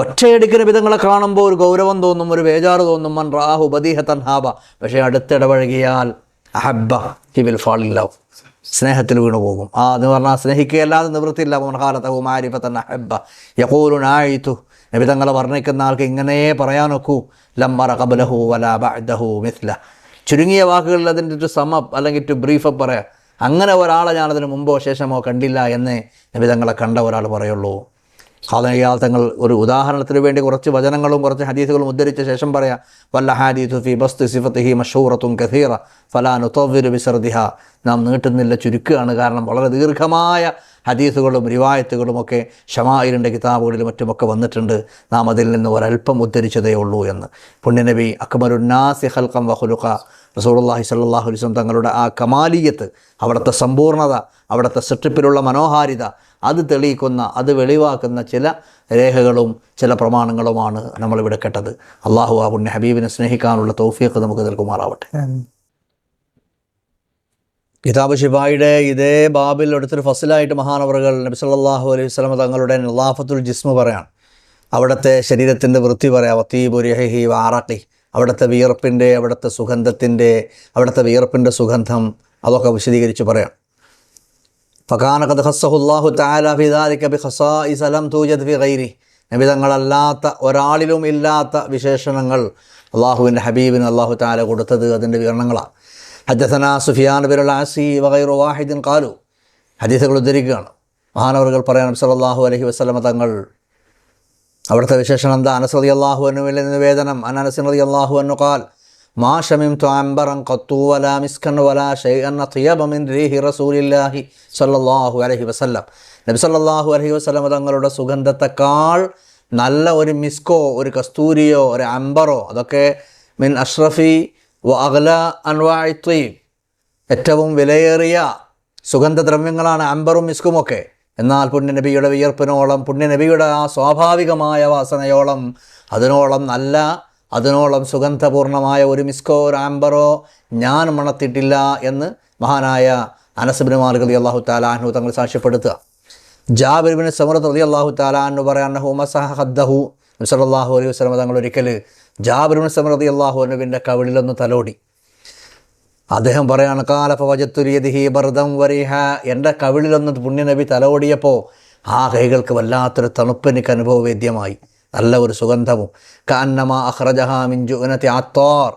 ഒറ്റയടിക്കുന്ന വിധങ്ങളെ കാണുമ്പോൾ ഒരു ഗൗരവം തോന്നും ഒരു ബേജാറ് തോന്നും. മൻ റാഹു ബദീഹ തൻഹാബ പക്ഷേ അടുത്തിടപഴകിയാൽ അഹബ്ബ he will fall in love സ്നേഹത്തിൽ വീണു പോകും. ആ എന്ന് പറഞ്ഞാൽ സ്നേഹിക്കുകയല്ലാതെ നിവൃത്തിയില്ല. മുൻകാലത്തവും മാരിഫത്തൻ അഹബ്ബ. യഖൂലു നായിത്തു നബി തങ്ങളെ വർണിക്കുന്ന ആൾക്ക് ഇങ്ങനെ പറയാൻ നോക്കൂ ലമ്മറ കബലഹു വല ബഅദഹു മിഥ്ല ചുരുങ്ങിയ വാക്കുകളിൽ അതിന്റെ ഒരു സമപ്പ് അല്ലെങ്കിൽ ടു ബ്രീഫപ്പ് പറയാം. അങ്ങനെ ഒരാളെ ഞാനതിന് മുമ്പോ ശേഷമോ കണ്ടില്ല എന്ന് നബി തങ്ങളെ കണ്ട ഒരാൾ പറയുള്ളൂ. തങ്ങൾ ഒരു ഉദാഹരണത്തിന് വേണ്ടി കുറച്ച് വചനങ്ങളും കുറച്ച് ഹദീസുകളും ഉദ്ധരിച്ച ശേഷം പറയാം വല്ല ഹാദീസു ഫി ബസ്തി സിഫത്തിഹി മഷൂറത്തും കഥീറ ഫലാനു തൊവ്വിരു വിസർദിഹ നാം നീട്ടുന്നില്ല ചുരുക്കുകയാണ്. കാരണം വളരെ ദീർഘമായ ഹദീസുകളും റിവായത്തുകളും ഒക്കെ ഷമായിരിന്റെ കിതാബുകളിലും മറ്റുമൊക്കെ വന്നിട്ടുണ്ട്. നാം അതിൽ നിന്ന് ഒരൽപ്പം ഉദ്ധരിച്ചതേ ഉള്ളൂ എന്ന്. പുണ്യനബി അക്ബറുന്നാസി ഹൽക്കം വഹുലുഖ റസൂലുള്ളാഹി സല്ലാഹു അലൈഹി വസല്ലം തങ്ങളുടെ ആ കമാലിയത്ത് അവിടുത്തെ സമ്പൂർണത അവിടുത്തെ സൃഷ്ടിപ്പിലുള്ള മനോഹാരിത അത് തെളിയിക്കുന്ന അത് വെളിവാക്കുന്ന ചില രേഖകളും ചില പ്രമാണങ്ങളുമാണ് നമ്മളിവിടെ കേട്ടത്. അള്ളാഹു ആ പുണ്യ ഹബീബിനെ സ്നേഹിക്കാനുള്ള തൗഫീഖ് നമുക്ക് നൽകുമാറാവട്ടെ. കിതാബ് ഷിഫായുടെ ഇതേ ബാബിൽ എടുത്തൊരു ഫസലായിട്ട് മഹാനവറുകൾ നബി സല്ലല്ലാഹു അലൈഹി വസല്ലം തങ്ങളുടെ നിലാഫത്തുൽ ജിസ്മു പറയാണ്. അവിടുത്തെ ശരീരത്തിന്റെ വൃത്തി പറയാം. വത്തീബുരിഹി വാറക്കി അവിടുത്തെ വിയർപ്പിന്റെ അവിടുത്തെ സുഗന്ധത്തിന്റെ അവിടുത്തെ വിയർപ്പിന്റെ സുഗന്ധം അതൊക്കെ വിശദീകരിച്ച് പറയാം. ഫഖാന തആല ഫി ദാലിക ബി ലം തൂജദ് ഫി ഗൈരി. നബി തങ്ങളല്ലാത്ത ഒരാളിലും ഇല്ലാത്ത വിശേഷണങ്ങൾ അള്ളാഹുവിന്റെ ഹബീബിന് അള്ളാഹു തആല കൊടുത്തത് അതിന്റെ വിവരണങ്ങളാണ്. ഹജ്ജസന സുഫിയാൻ ബിൻ ആസി വഗൈറു വാഹിദിൻ കാലു ഹദീസുകൾ ഉദ്ധരിക്കുകയാണ്. മഹാനവറുകൾ പറയാൻ സല്ലല്ലാഹു അലൈഹി വസല്ലമ തങ്ങൾ അവിടുത്തെ വിശേഷണം എന്താ? അനസ് റതി അള്ളാഹു അനുവിൽ നിവേദനം അനനസിൻ റതി അള്ളാഹു അനു കാൽ മാ ഷമിം കത്തൂവല ഖത്തു വലാ മിസ്കൻ വല ഷൈഅൻ എന്ന മിൻ റീഹി റസൂലില്ലാഹി സല്ലാഹു അലഹി വസല്ലം. നബി സല്ലാഹു അലഹി വസ്ലം തങ്ങളുടെ സുഗന്ധത്തെക്കാൾ നല്ല ഒരു മിസ്കോ ഒരു കസ്തൂരിയോ ഒരു അംബറോ അതൊക്കെ മിൻ അഷ്റഫി വ അഗ്ല അൻവാഇ ത്വയ്ബ് ഏറ്റവും വിലയേറിയ സുഗന്ധദ്രവ്യങ്ങളാണ് അമ്പറും മിസ്കുമൊക്കെ. എന്നാൽ പുണ്യനബിയുടെ വിയർപ്പിനോളം പുണ്യനബിയുടെ ആ സ്വാഭാവികമായ വാസനയോളം അതിനോളം നല്ല അതിനോളം സുഗന്ധപൂർണമായ ഒരു മിസ്കോ ആംബറോ ഞാൻ മണത്തിട്ടില്ല എന്ന് മഹാനായ അനസബിന് മാർഗലി അള്ളാഹു താലാഹു തങ്ങൾ സാക്ഷ്യപ്പെടുത്തുക. ജാബിർബിന് സമൃദ്ധ റതി അള്ളാഹു താലാഹു പറയാൻ ഹുമസഹദ്ദഹു സല്ലല്ലാഹു അലൈഹി വസല്ലം തങ്ങൾ ഒരിക്കൽ ജാബിർബിൻ സമൃദ്ധി അള്ളാഹു അനുവിന്റെ കവിളിലൊന്ന് തലോടി. അദ്ദേഹം പറയാണ് കാലഫ വജത്തുരിയതിഹി ബർദം വരിഹ. എന്റെ കവിളിലൊന്ന് പുണ്യനബി തലോടിയപ്പോൾ ആ കൈകൾക്ക് വല്ലാത്തൊരു തണുപ്പ് എനിക്ക് അനുഭവവേദ്യമായി. നല്ല ഒരു സുഗന്ധവും. കാന്നമ അഹ്റജഹ മിഞ്ചുനത്തി അത്തോർ.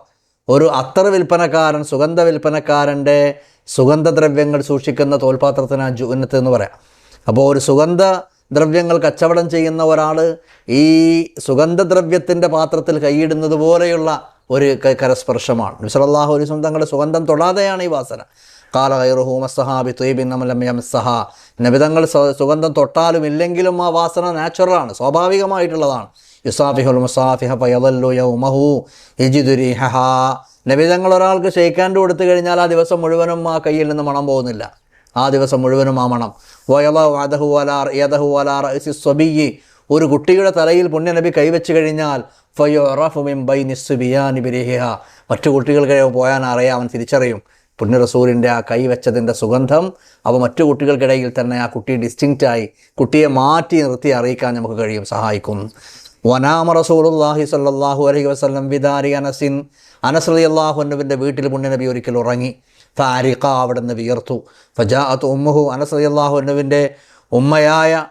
ഒരു അത്തർ വിൽപ്പനക്കാരൻ സുഗന്ധ വിൽപ്പനക്കാരന്റെ സുഗന്ധദ്രവ്യങ്ങൾ സൂക്ഷിക്കുന്ന തോൽപാത്രത്തിന് ജുനത്ത് എന്ന് പറയാം. അപ്പോൾ ഒരു സുഗന്ധ ദ്രവ്യങ്ങൾ കച്ചവടം ചെയ്യുന്ന ഒരാൾ ഈ സുഗന്ധദ്രവ്യത്തിന്റെ പാത്രത്തിൽ കൈയിടുന്നത് പോലെയുള്ള ഒരു കരസ്പർശമാണ്. നബിസലാഹു അലൈഹി വസല്ലം തങ്ങളുടെ സുഗന്ധം തൊടാതെയാണ് ഈ വാസന. കാല കൈറുഹു മസ്സഹാബി ത്വയ്ബിൻ നമലമ്യമസ്സഹ നബിതങ്ങൾ സുഗന്ധം തൊട്ടാലും ഇല്ലെങ്കിലും ആ വാസന നാച്ചുറലാണ് സ്വാഭാവികമായിട്ടുള്ളതാണ്. യുസാഫിഹുൽ മുസാഫിഹ പയതല്ലു യൗമഹു യജിദുരിഹ നബിതങ്ങൾ ഒരാൾക്ക് ഷെയ്ക്കാൻഡ് കൊടുത്തു കഴിഞ്ഞാൽ ആ ദിവസം മുഴുവനും ആ കയ്യിൽ നിന്ന് മണം പോകുന്നില്ല. ആ ദിവസം മുഴുവനും ആ മണം. വയലഹു അലാർ യദഹു അലാർ സ്വബിയി. ഒരു കുട്ടിയുടെ തലയിൽ പുണ്യനബി കൈവച്ച് കഴിഞ്ഞാൽ ഫയോറഫുമിൻ ബൈ നിസ്സുബിയാനി ബിരിഹിഹ. മറ്റു കുട്ടികൾ കഴിയുമ്പോൾ പോയാൻ അറിയാം അവൻ തിരിച്ചറിയും. പുണ്യ റസൂലിന്റെ ആ കൈവച്ചതിന്റെ സുഗന്ധം അവ മറ്റു കുട്ടികൾക്കിടയിൽ തന്നെ ആ കുട്ടി ഡിസ്റ്റിങ്റ്റായി കുട്ടിയെ മാറ്റി നിർത്തി അറിയിക്കാൻ നമുക്ക് കഴിയും സഹായിക്കും. വനാമ റസൂലുല്ലാഹി സല്ലാഹു അലഹി വസ്ലം വിദാരി അനസിൻ അനസ് റളിയല്ലാഹു അൻഹുവിന്റെ വീട്ടിൽ പുണ്യനബി ഒരിക്കൽ ഉറങ്ങി. ഫാരിഖ അവിടെ നിന്ന് വിയർത്തു. ഫജാഅത്ത് ഉമ്മുഹു അനസ് റളിയല്ലാഹു അൻഹുവിന്റെ ഉമ്മയായ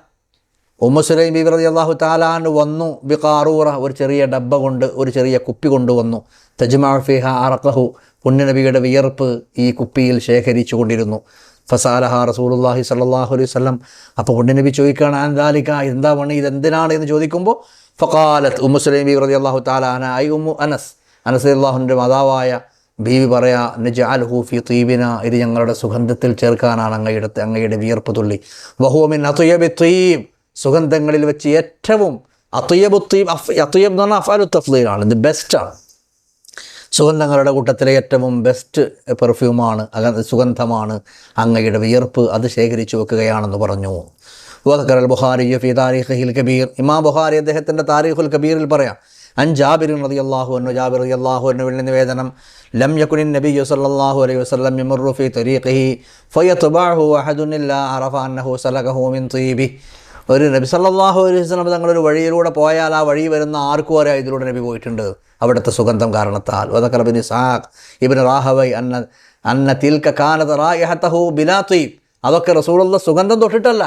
ഉമ്മ സുലൈം ബിബി റതി അള്ളാഹു താലാൻ വന്നു ബി കാറൂറ ഒരു ചെറിയ ഡബ്ബ കൊണ്ട് ഒരു ചെറിയ കുപ്പി കൊണ്ടുവന്നു. തജ്മാഫിഹ അറക്കഹു പുണ്യനബിയുടെ വിയർപ്പ് ഈ കുപ്പിയിൽ ശേഖരിച്ചു കൊണ്ടിരുന്നു ഫസാലഹ റസൂലുല്ലാഹി സലാഹു അലൈഹി വസല്ലം. അപ്പോൾ പുണ്യനബി ചോദിക്കുകയാണ് ആന്താലിക്ക എന്താ പണി? ഇതെന്തിനാണ്? എന്ന് ചോദിക്കുമ്പോൾ ഫക്കാലത്ത് ഉമ്മു സുലൈം ബിബി റതി അള്ളാഹു താലാന ഐ ഉമ്മു അനസ്. അനസ് അള്ളാഹുന്റെ മാതാവായ ബീവി പറയാ നജാൽ ഹൂഫി തീബിന ഇത് ഞങ്ങളുടെ സുഗന്ധത്തിൽ ചേർക്കാനാണ് അങ്ങയുടെ അങ്ങയുടെ വിയർപ്പ് തുള്ളി. വഹുമിൻ അതുയബി തീബ് സുഗന്ധങ്ങളിൽ വെച്ച് ഏറ്റവും അത്തുയബ് അത്തുയബ് എന്ന് പറഞ്ഞാൽ അഫാലു തഫ്ലീലാണ് ഇത് ബെസ്റ്റാണ് സുഗന്ധങ്ങളുടെ കൂട്ടത്തിലെ ഏറ്റവും ബെസ്റ്റ് പെർഫ്യൂമാണ് സുഗന്ധമാണ് അങ്ങയുടെ വിയർപ്പ്. അത് ശേഖരിച്ചു വെക്കുകയാണെന്ന് പറഞ്ഞു. വദക്കർ അൽ ബുഖാരി ഫി താരീഖിൽ കബീർ. ഇമാം ബുഹാരി അദ്ദേഹത്തിന്റെ താരീഖുൽ കബീറിൽ പറയാം. അൻ റതി അള്ളാഹു അന്നു ജാബിർ റതി അള്ളാഹു അന്നുവിൽ നിവേദനം ലം യക്കുനിൻ നബി സല്ലല്ലാഹു അലൈഹി വസല്ലം യമറു ഫി തരീഖിഹി ഫയത്ബഅഹു അഹദുൻ അറഫ അന്നഹു സലകഹു മിൻ തീബി ഒരു നബി സല്ലാഹു അലൈഹി വസല്ലം തങ്ങളൊരു വഴിയിലൂടെ പോയാൽ ആ വഴി വരുന്ന ആർക്കും അറിയാം ഇതിലൂടെ നബി പോയിട്ടുണ്ട്. അവിടുത്തെ സുഗന്ധം കാരണത്താൽ. വദക്കറബിൻ ഇബിൻ ഇബ്നു റാഹവൈ അന്ന അന്ന തിൽക്ക കാനത റായിഹതഹു ബിലാ തീബ് അതൊക്കെ റസൂലുള്ള സുഗന്ധം തൊട്ടിട്ടല്ല.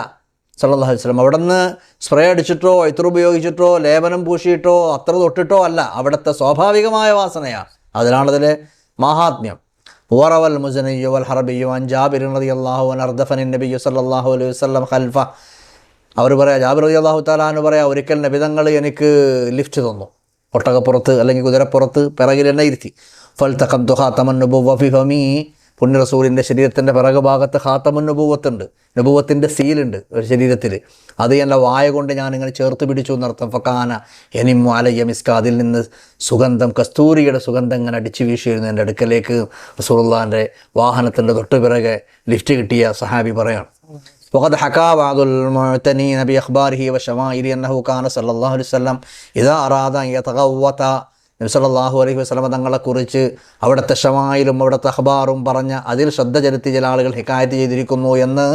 സല്ലല്ലാഹു അലൈഹി സ്വലം അവിടെ നിന്ന് സ്പ്രേ അടിച്ചിട്ടോ ഇത്ര ഉപയോഗിച്ചിട്ടോ ലേപനം പൂശിയിട്ടോ അത്ര തൊട്ടിട്ടോ അല്ല. അവിടുത്തെ സ്വാഭാവികമായ വാസനയാണ് അതിലാണതിലെ മഹാത്മ്യം. വറവൽ മുസനിയ്യോ വൽ ഹറബിയോ അൻ ജാബിർ റളിയല്ലാഹു അൻ അർദഫൻ നബി സല്ലല്ലാഹു അലൈഹി വസല്ലം ഖൽഫ അവർ പറയാം ജാബിർ അലി അള്ളാഹു താലാന്ന് പറയാം ഒരിക്കൽ നബിതങ്ങൾ എനിക്ക് ലിഫ്റ്റ് തന്നു. ഒട്ടകപ്പുറത്ത് അല്ലെങ്കിൽ കുതിരപ്പുറത്ത് പിറകിൽ എന്നെ ഇരുത്തി. ഫൽ തഖം തുഹാത്തമന്നുബുവഫിഫമീ പുണ്യ റസൂലിന്റെ ശരീരത്തിന്റെ പിറകു ഭാഗത്ത് ഹാത്തമൻ നുബൂവത്തുണ്ട് നുബൂവത്തിന്റെ സീലുണ്ട് ഒരു ശരീരത്തിൽ. അത് എന്റെ വായ കൊണ്ട് ഞാനിങ്ങനെ ചേർത്ത് പിടിച്ചു എന്നർത്ഥം. ഫക്കാന എനിമു അലയ്യ മിസ്ക. അതിൽ നിന്ന് സുഗന്ധം കസ്തൂരിയുടെ സുഗന്ധം ഇങ്ങനെ അടിച്ചു വീശിയിരുന്നു എന്റെ അടുക്കലേക്ക്. റസൂലുള്ളാന്റെ വാഹനത്തിന്റെ തൊട്ട് പിറകെ ലിഫ്റ്റ് കിട്ടിയ സഹാബി പറയാണ്. وقد حكى بعض المعتنين بأخباره وشمائله أنه كان صلى الله عليه وسلم إذا أراد أن يتغوط നബി സല്ലല്ലാഹു അലൈഹി വസല്ലമ തങ്ങളെക്കുറിച്ച് അവിടുത്തെ ഷമായിലും അവിടുത്തെ അഖബാറും പറഞ്ഞ അതിൽ ശ്രദ്ധ ചെലുത്തി ചില ആളുകൾ ഹിക്കായത്ത് ചെയ്തിരിക്കുന്നു എന്ന്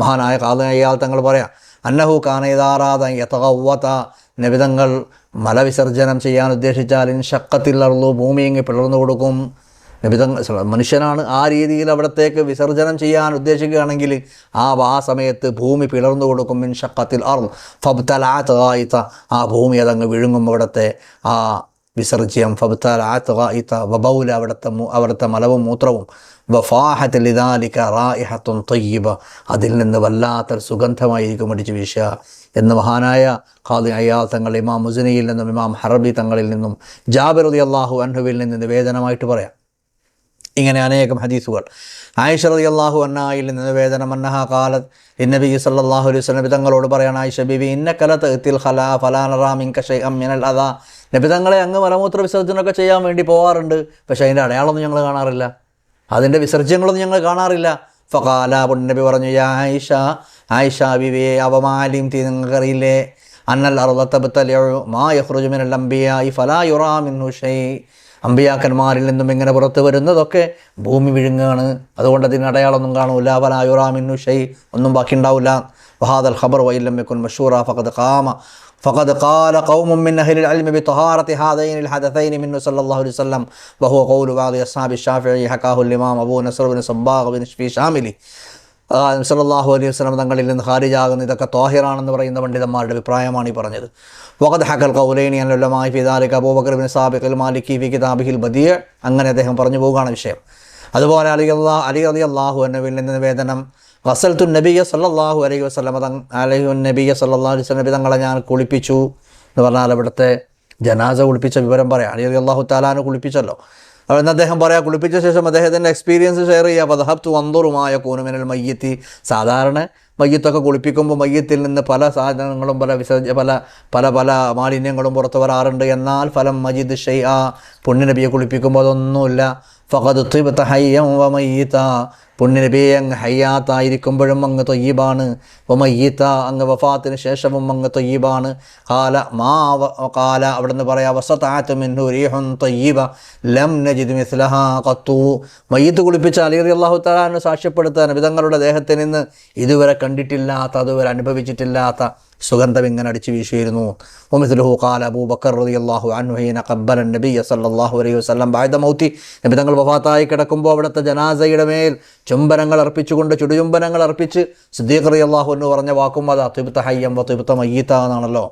മഹാനായ കാതയാൾ തങ്ങൾ പറയാം അന്നഹു കാനയിതാറാത യതഗവ്വത നബിതങ്ങൾ മലവിസർജനം ചെയ്യാൻ ഉദ്ദേശിച്ചാൽ ഇൻ ഷക്കത്തിലർന്നു ഭൂമി ഇങ്ങ് പിളർന്നു കൊടുക്കും നബിതങ്ങൾ മനുഷ്യനാണ് ആ രീതിയിൽ അവിടത്തേക്ക് വിസർജനം ചെയ്യാൻ ഉദ്ദേശിക്കുകയാണെങ്കിൽ ആ ആ സമയത്ത് ഭൂമി പിളർന്നു കൊടുക്കും മിൻ ഷക്കത്തിൽ അർ ഫബ്തലാത്ത ആ ഭൂമി അതങ്ങ് വിഴുങ്ങും അവിടുത്തെ ആ വിസർജ്യം. ഫബ്തലാത്ത വബൗല അവിടുത്തെ അവിടുത്തെ മലവും മൂത്രവും. വഫാഹത്തിൽ ഇതാലിക്ക റായിഹത്തും തൊയ്യബ. അതിൽ നിന്ന് വല്ലാത്തൊരു സുഗന്ധമായിരിക്കും അടിച്ചു വീശുക. എന്ന് മഹാനായ ഖാദി അയാൾ തങ്ങൾ ഇമാം മുസനിയിൽ നിന്നും ഇമാം ഹറബി തങ്ങളിൽ നിന്നും ജാബിർ അള്ളാഹു അൻഹുവിൽ നിന്ന് നിവേദനമായിട്ട് പറയാം. ഇങ്ങനെ അനേകം ഹദീസുകൾ. ആയിഷ റതി അള്ളാഹു അന്നായിൽ നിവേദനം അന്നഹ കാലത്ത് ഇന്നബി സല്ലാഹു അലൈഹി വസല്ലം തങ്ങളോട് പറയണം ആയിഷ ബിബി ഇന്ന കലത്ത് എത്തിൽ ഹലാ ഫലാനറാമിൻ കഷൈ അമ്മിനൽ അതാ നബിതങ്ങളെ അങ്ങ് മലമൂത്ര വിസർജനമൊക്കെ ചെയ്യാൻ വേണ്ടി പോകാറുണ്ട് പക്ഷേ അതിന്റെ അടയാളമൊന്നും ഞങ്ങൾ കാണാറില്ല. അതിന്റെ വിസർജ്യങ്ങളൊന്നും ഞങ്ങൾ കാണാറില്ല. ഫകാല പുണ്യനബി പറഞ്ഞു യാ ആയിഷ ആയിഷ ബിബിയെ അവമാലിം തീ നിങ്ങൾക്കറിയില്ലേ? അന്നൽ അറുതത്തബത്തലു മാ യഹ്റുജുമിനൽ അംബിയായി ഫലാ യുറാമിൻ മിന്നു ഷൈ. അമ്പിയാക്കന്മാരിൽ നിന്നും ഇങ്ങനെ പുറത്ത് വരുന്നതൊക്കെ ഭൂമി വിഴുങ്ങാണ് അതുകൊണ്ട് അതിന് അടയാളമൊന്നും കാണൂല ഫലാ യുറാ മിന്നു ഷൈ ഒന്നും ബാക്കി ഉണ്ടാവില്ല വഹാദൽ ഖബർ വൈലം യക്കുൻ മഷൂറ ഫഖദ് ഖാമ فقد قال قوم من أهل العلم بطهارة هذين الحدثين منه صلى الله عليه وسلم وهو قول بعض أصحاب الشافعي حكاه الإمام أبو نصر بن صباغ بن في شاملي സല്ലാഹു അലൈഹി വസ്ലം തങ്ങളിൽ നിന്ന് ഹാരിജാകുന്ന ഇതൊക്കെ തോഹിറാണെന്ന് പറയുന്ന പണ്ഡിതന്മാരുടെ അഭിപ്രായമാണ് ഈ പറഞ്ഞത്. വഖദ് ഹക്കൽ കൗലൈനി അല്ലുമായി ഫിദാലിക് അബൂബക്കർ ബിൻ അൽ മാലിക്കി ഫി കിതാബിഹിൽ ബദിയ അങ്ങനെ അദ്ദേഹം പറഞ്ഞു പോവുകയാണ് വിഷയം. അതുപോലെ അലി അള്ളാഹ് അലി അലി അള്ളാഹു എന്നവിൽ നിന്ന് നിവേദനം വസൽത്തു നബിയ സല്ലാഹു അലൈഹി വസ്ലമ അലഹു നബിയ സല്ലല്ലാഹു അലൈഹി നബി തങ്ങളെ ഞാൻ കുളിപ്പിച്ചു എന്ന് പറഞ്ഞാൽ അവിടുത്തെ ജനാസ കുളിപ്പിച്ച വിവരം പറയാം. അലി അലി അള്ളാഹു താലാന് കുളിപ്പിച്ചല്ലോ. എന്ന് അദ്ദേഹം പറയാം കുളിപ്പിച്ച ശേഷം അദ്ദേഹത്തിന്റെ എക്സ്പീരിയൻസ് ഷെയർ ചെയ്യുക. പദഹബ്തു വന്തോറുമായ കൂനുമിനൽ മയ്യത്തി. സാധാരണ മയ്യത്തൊക്കെ കുളിപ്പിക്കുമ്പോൾ മയ്യത്തിൽ നിന്ന് പല സാധനങ്ങളും പല വിസർജ പല പല പല മാലിന്യങ്ങളും പുറത്തു വരാറുണ്ട്. എന്നാൽ ഫലം മജീദ് ആ പുണ്യനബിയെ കുളിപ്പിക്കുമ്പോൾ അതൊന്നുമില്ല. ഫഖദ് ത്വിബത ഹയ്യം വ മയ്യിത. പുണ്യനബിയെ അങ്ങ് ഹയ്യാത്തായിരിക്കുമ്പോഴും അങ്ങ് തൊയ്യബാണ്. വമയ്യീത്ത അങ്ങ് വഫാത്തിന് ശേഷവും അങ്ങ് തൊയ്യബാണ്. കാല മാ കാല അവിടെ നിന്ന് പറയാം വസത്താത്ത് റീഹുൻ തൊയ്യബ ലം നജിദ് മിസ്ലഹ കത്തു മയ്യത്ത് കുളിപ്പിച്ച അലി അള്ളാഹു താലാന്ന് സാക്ഷ്യപ്പെടുത്താൻ വിധങ്ങളുടെ ദേഹത്തിൽ നിന്ന് ഇതുവരെ കണ്ടിട്ടില്ലാത്ത അതുവരെ അനുഭവിച്ചിട്ടില്ലാത്ത സുഗന്ധം ഇങ്ങനെ അടിച്ചു വീശിയിരുന്നു. ഒമിസ്ലുഹു കാല അബൂബക്കർ റതി അള്ളാഹു അൻഹീന കബ്ബലൻ നബി സല്ലല്ലാഹു അലൈഹി വസല്ലം ബായത മൗത്തി. നബി തങ്ങൾ വഫാത്തായി കിടക്കുമ്പോൾ അവിടുത്തെ ജനാസയുടെ മേൽ ചുംബനങ്ങൾ അർപ്പിച്ചുകൊണ്ട് ചുടുചുംബനങ്ങൾ അർപ്പിച്ച് സിദ്ദീഖ് റതി അള്ളാഹു എന്ന് പറഞ്ഞ വാക്കും അത് അത്യുബ്ത ഹയ്യം വത്തുബ്ത മയ്യീത്ത എന്നാണല്ലോ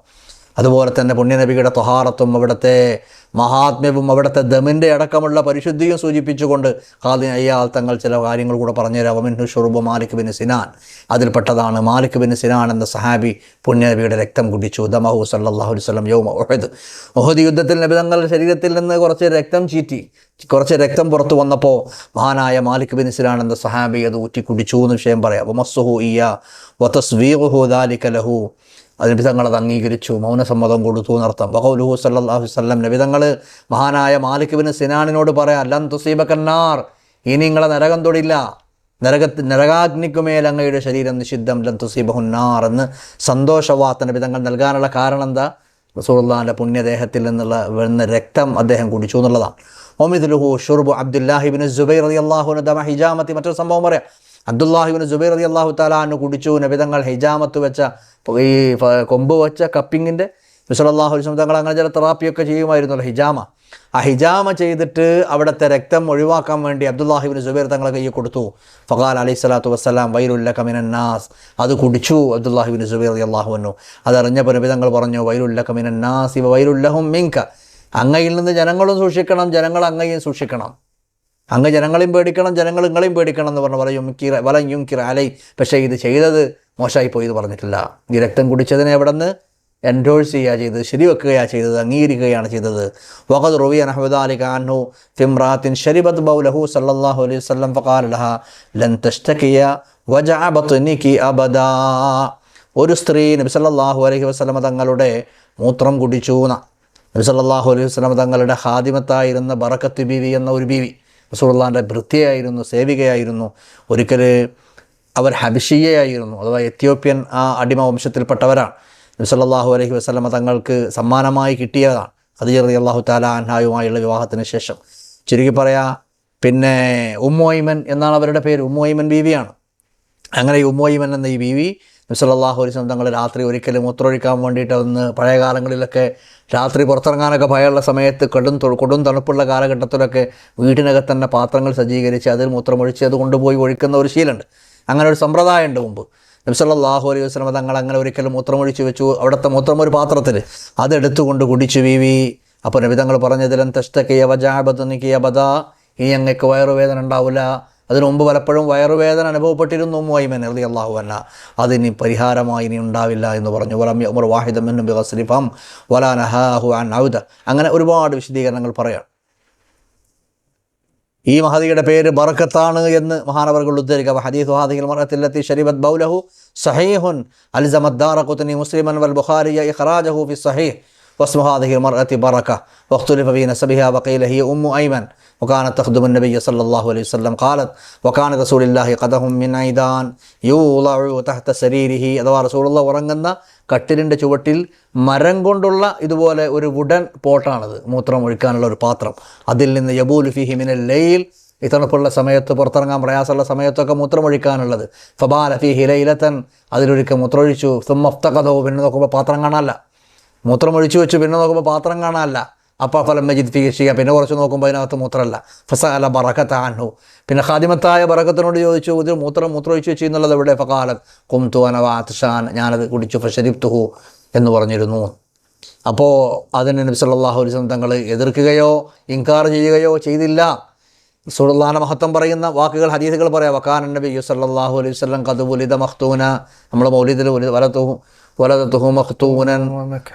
അതുപോലെ തന്നെ പുണ്യനബിയുടെ തൊഹാറത്തും അവിടുത്തെ മഹാത്മ്യവും അവിടുത്തെ ദമിന്റെ അടക്കമുള്ള പരിശുദ്ധിയും സൂചിപ്പിച്ചുകൊണ്ട് ഖാദി അയ്യാൽ തങ്ങൾ ചില കാര്യങ്ങൾ കൂടെ പറഞ്ഞുതരാം. അമിൻഹു ഷുറുബ് മാലിക് ബിൻ സിനാൻ. അതിൽപ്പെട്ടതാണ് മാലിക് ബിൻ സിനാൻ എന്ന സഹാബി പുണ്യനബിയുടെ രക്തം കുടിച്ചു. ദമഹു സല്ലല്ലാഹു അലൈഹി വസല്ലം യൗമ ഉഹദ്. ഉഹദ് യുദ്ധത്തിൽ നബി തങ്ങളുടെ ശരീരത്തിൽ നിന്ന് കുറച്ച് രക്തം ചീറ്റി. കുറച്ച് രക്തം പുറത്തു വന്നപ്പോൾ മഹാനായ മാലിക് ബിൻ സിനാൻ എന്ന സഹാബി അത് ഊറ്റി കുടിച്ചു എന്ന് വിഷയം പറയാം. വമസ്സുഹു ഇയ വതസ്വീഹു ദാലിക ലഹു. അതിന് തങ്ങൾ അത് അംഗീകരിച്ചു മൗനസമ്മതം കൊടുത്തു എന്നർത്ഥം. ബഹൗലുഹു സല്ലാഹു വല്ലം വസല്ലം നബി തങ്ങൾ മഹാനായ മാലിക് ബിൻ സിനാനിനോട് പറയാം ലം തുസീബക്കന്നാർ ഇനി നിങ്ങളെ നരകം തൊടില്ല. നരകത്ത് നരകാഗ്നിക്കുമേൽ അങ്ങയുടെ ശരീരം നിഷിദ്ധം. ലം തുസീബഹുന്നാർ എന്ന് സന്തോഷവാർത്ത നബിതങ്ങൾ നൽകാനുള്ള കാരണം എന്താ? റസൂള്ളാന്റെ പുണ്യദേഹത്തിൽ നിന്നുള്ള വരുന്ന രക്തം അദ്ദേഹം കുടിച്ചു എന്നുള്ളതാണ്. ഒമിദുലുഹു ഷുർബു അബ്ദുല്ലാഹിബിൻ ജുബൈർ അലി അള്ളാഹുന ദമ ഹിജാമത്തി മറ്റൊരു സംഭവം പറയാം. അബ്ദുല്ലാഹിബിൻ ജുബൈർ അലി അള്ളാഹു താലാന്ന് കുടിച്ചു. നബിതങ്ങൾ ഹിജാമത്ത് വെച്ച ഈ കൊമ്പ് വെച്ച കപ്പിങ്ങിന്റെ വിസലല്ലാഹു വസ്ലം തങ്ങൾ അങ്ങനെ ചില തെറാപ്പിയൊക്കെ ചെയ്യുമായിരുന്നല്ലോ ഹിജാമ. ആ ഹിജാമ ചെയ്തിട്ട് അവിടുത്തെ രക്തം ഒഴിവാക്കാൻ വേണ്ടി അബ്ദുല്ലാഹിബിൻ സുബൈർ തങ്ങളെ കയ്യിൽ കൊടുത്തു. ഫഖാൽ അലൈഹി സ്വലാത്തു വസ്സലാം വൈരുല്ല കമിനന്നാസ് അത് കുടിച്ചു അബ്ദുല്ലാഹിബിൻ സുബൈർ അള്ളാഹുവന്നു അതറിഞ്ഞപ്പോൾ നബി തങ്ങൾ പറഞ്ഞു വൈരുല്ല കമിനന്നാസ് ഇവ വൈരുല്ലഹും മിങ്ക അങ്ങയിൽ നിന്ന് ജനങ്ങളും സൂക്ഷിക്കണം ജനങ്ങൾ അങ്ങയും സൂക്ഷിക്കണം. അങ്ങ് ജനങ്ങളെയും പേടിക്കണം ജനങ്ങൾ നിങ്ങളെയും പേടിക്കണം എന്ന് പറഞ്ഞ വലയും കിറ വലയും അലൈ പക്ഷേ ഇത് ചെയ്തത് മോശമായി പോയി എന്ന് പറഞ്ഞിട്ടില്ല. ഈ രക്തം കുടിച്ചതിനെ എവിടെ നിന്ന് എൻഡോഴ്സ് ചെയ്യുക ചെയ്തത് ശരിവെക്കുകയാണ് ചെയ്തത് അംഗീകരിക്കുകയാണ് ചെയ്തത്. വഖദ് റുവി അഹമ്മദ് അലി ഖാനു ഫിംറാത്തിൻ ഷരിബത്ത് ബൗലഹു സല്ലാഹു അലൈഹി വസല്ലം ഫഖാല ലഹ ലൻ തഷ്തകിയ വജഅ ബത്നികി അബദാ. ഒരു സ്ത്രീ നബി സല്ലല്ലാഹു അലൈഹി വസ്ലമ തങ്ങളുടെ മൂത്രം കുടിച്ചു നബി സല്ലല്ലാഹു അലൈഹി വസ്ലമ തങ്ങളുടെ ഹാദിമത്തായിരുന്ന ബറക്കത്ത് ബീവി എന്ന ഒരു ബീവി. റസൂലുള്ളാഹിന്റെ ഭൃത്യയായിരുന്നു സേവികയായിരുന്നു. ഒരിക്കൽ അവർ ഹബിഷിയയായിരുന്നു അഥവാ എത്യോപ്യൻ ആ അടിമ വംശത്തിൽപ്പെട്ടവരാണ്. നബി സല്ലല്ലാഹു അലൈഹി വസല്ലമ തങ്ങൾക്ക് സമ്മാനമായി കിട്ടിയതാണ് ഖദീജ റളിയല്ലാഹു അള്ളാഹു അൻഹായുമായുള്ള വിവാഹത്തിന് ശേഷം. ചുരുക്കി പറയാ പിന്നെ ഉമ്മോയിമൻ എന്നാണ് അവരുടെ പേര് ഉമ്മോയിമൻ ബീവിയാണ്. അങ്ങനെ ഈ ഉമ്മോയിമൻ എന്ന ഈ ബീവി അലൈഹി വസല്ലം തങ്ങൾ രാത്രി ഒരിക്കലും മൂത്രമൊഴിക്കാൻ വേണ്ടിയിട്ട് ഒന്ന് പഴയ കാലങ്ങളിലൊക്കെ രാത്രി പുറത്തിറങ്ങാനൊക്കെ ഭയമുള്ള സമയത്ത് കടും കൊടും തണുപ്പുള്ള കാലഘട്ടത്തിലൊക്കെ വീടിനകത്ത് തന്നെ പാത്രങ്ങൾ സജ്ജീകരിച്ച് അതിൽ മൂത്രമൊഴിച്ച് അത് കൊണ്ടുപോയി ഒഴിക്കുന്ന ഒരു ശീലമുണ്ട്. അങ്ങനെ ഒരു സമ്പ്രദായമുണ്ട് മുമ്പ്. നബി സല്ലല്ലാഹു അലൈഹി വസല്ലം തങ്ങൾ അങ്ങനെ ഒരിക്കലും മൂത്രമൊഴിച്ച് വെച്ചു. അവിടുത്തെ മൂത്രം ഒരു പാത്രത്തിൽ അതെടുത്തുകൊണ്ട് കുടിച്ചു വീവി. അപ്പോൾ നബി തങ്ങൾ പറഞ്ഞതിലും വജാബദ് നിക്കിയ ബദ. ഇനി അങ്ങക്ക് വയറുവേദന ഉണ്ടാവില്ല. അതിനു മുമ്പ് പലപ്പോഴും വയറുവേദന അനുഭവപ്പെട്ടിരുന്നു ഉമ്മുവൈമൻ എഴുതി അള്ളാഹു അന്ന അതിനി പരിഹാരമായി ഇനി ഉണ്ടാവില്ല എന്ന് പറഞ്ഞു. വലം ഉമർ വാഹിദമെന്നും ബിഹസ്ലിഫം വലാ നഹാഹു അൻ ഔദ അങ്ങനെ ഒരുപാട് വിശദീകരണങ്ങൾ പറയാം ഈ മഹദിയുടെ പേര് ബറക്കത്താണ് എന്ന് മഹാനവർകൾ ഉദ്ധരിക്കുക. ഹദീസ് ഹാദിഹിൽ മറത്തില്ലത്തി ഷരീബത് ബൗലഹു സഹീഹുൻ അൽസമത് കുത്തനി മുസ്ലിമൻ വൽ ബുഖാരിയ ഇഖ്റാജഹു ഫി സഹീഹ്. واسم هذه المرأة بركة واختلف في نسبها وقيل هي أم أيمن وكانت تخدم النبي صلى الله عليه وسلم قالت وكان رسول الله قدهم من عيدان يوضع تحت سريره അഥവാ റസൂലുള്ള ഉറങ്ങുന്ന കട്ടിലിൻ്റെ ചുവട്ടിൽ മരം കൊണ്ടുള്ള ഇതുപോലെ ഒരു വുഡൻ പോട്ടാണത് മൂത്രം ഒഴിക്കാനുള്ള ഒരു പാത്രം അതിൽ നിന്ന് യബൂൽ ഫിഹി മിനൽ ലൈൽ ഈ തണുപ്പുള്ള സമയത്ത് പുറത്തിറങ്ങാൻ പ്രയാസമുള്ള സമയത്തൊക്കെ മൂത്രമൊഴിക്കാനുള്ളത് ഫബാല ഫി ഹിലയിലത്തൻ അതിലൊരിക്കൽ മൂത്രമൊഴിച്ചു സുമ്മഫ്തകഥോ പിന്നെ നോക്കുമ്പോൾ പാത്രം കാണാനല്ല മൂത്രമൊഴിച്ചു വെച്ചു പിന്നെ നോക്കുമ്പോൾ പാത്രം കാണാനല്ല. അപ്പോൾ ഫലം മജിദ് ഫി പിന്നെ കുറച്ച് നോക്കുമ്പോൾ അതിനകത്ത് മൂത്രമല്ല. ഫസഅല ബറക്കത്താണു പിന്നെ ഖാദിമത്തായ ബറക്കത്തിനോട് ചോദിച്ചു ഇതിൽ മൂത്രം മൂത്രമൊഴിച്ചു വെച്ചു എന്നുള്ളത് എവിടെ? ഫകാലം കുംതു അനവാത്ഷാൻ ഞാനത് കുടിച്ചു ഫഷരിപ്തുഹു എന്ന് പറഞ്ഞിരുന്നു. അപ്പോൾ അതിന് നബി സല്ലല്ലാഹു അലൈഹി വസല്ലം തങ്ങൾ എതിർക്കുകയോ ഇൻകാർ ചെയ്യുകയോ ചെയ്തില്ല. സുൽത്താന മഹത്വം പറയുന്ന വാക്കുകൾ ഹദീസുകൾ പറയാം. വക്കാനൻ നബി സല്ലല്ലാഹു അലൈഹി വസല്ലം ഖദ് ഉലിദ മഖ്തൂന. നമ്മൾ മൗലിദിൽ വലതുഹു വലദതുഹു മഖ്തൂനൻ